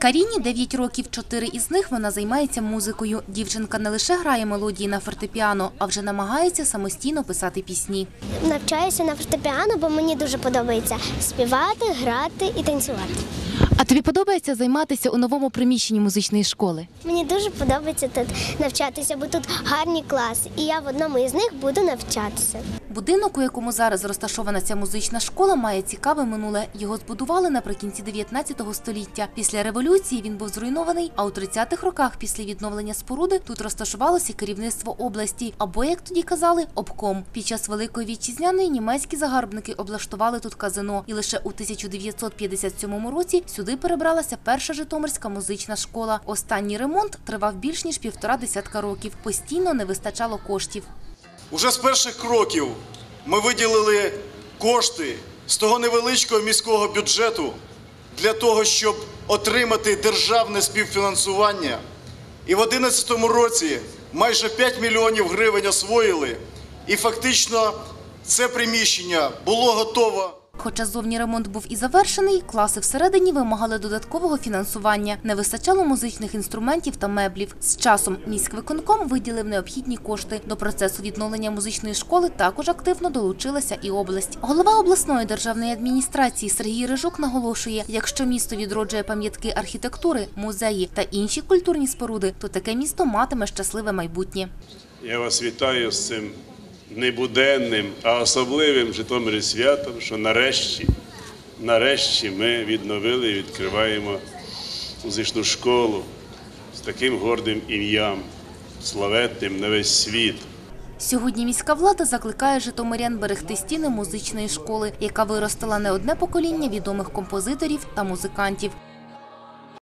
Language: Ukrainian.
Каріні 9 років, 4 із них вона займається музикою. Дівчинка не лише грає мелодії на фортепіано, а вже намагається самостійно писати пісні. Навчаюся на фортепіано, бо мені дуже подобається співати, грати і танцювати. А тобі подобається займатися у новому приміщенні музичної школи? Мені дуже подобається тут навчатися, бо тут гарні класи, і я в одному із них буду навчатися. Будинок, у якому зараз розташована ця музична школа, має цікаве минуле. Його збудували наприкінці 19 століття. Після революції він був зруйнований. А у 30-х роках, після відновлення споруди, тут розташувалося керівництво області, або як тоді казали, обком. Під час великої вітчизняної німецькі загарбники облаштували тут казино, і лише у 1957 році сюди перебралася перша Житомирська музична школа. Останній ремонт тривав більш ніж півтора десятка років. Постійно не вистачало коштів. Уже з перших кроків ми виділили кошти з того невеличкого міського бюджету для того, щоб отримати державне співфінансування. І в 2011 році майже 5 мільйонів гривень освоїли. І фактично це приміщення було готово. Хоча зовні ремонт був і завершений, класи всередині вимагали додаткового фінансування. Не вистачало музичних інструментів та меблів. З часом міськвиконком виділив необхідні кошти. До процесу відновлення музичної школи також активно долучилася і область. Голова обласної державної адміністрації Сергій Рижук наголошує: якщо місто відроджує пам'ятки архітектури, музеї та інші культурні споруди, то таке місто матиме щасливе майбутнє. Я вас вітаю з цим небуденним, а особливим Житомирі святом, що нарешті, нарешті ми відновили і відкриваємо музичну школу з таким гордим ім'ям, славетним на весь світ. Сьогодні міська влада закликає житомирян берегти стіни музичної школи, яка виростила не одне покоління відомих композиторів та музикантів.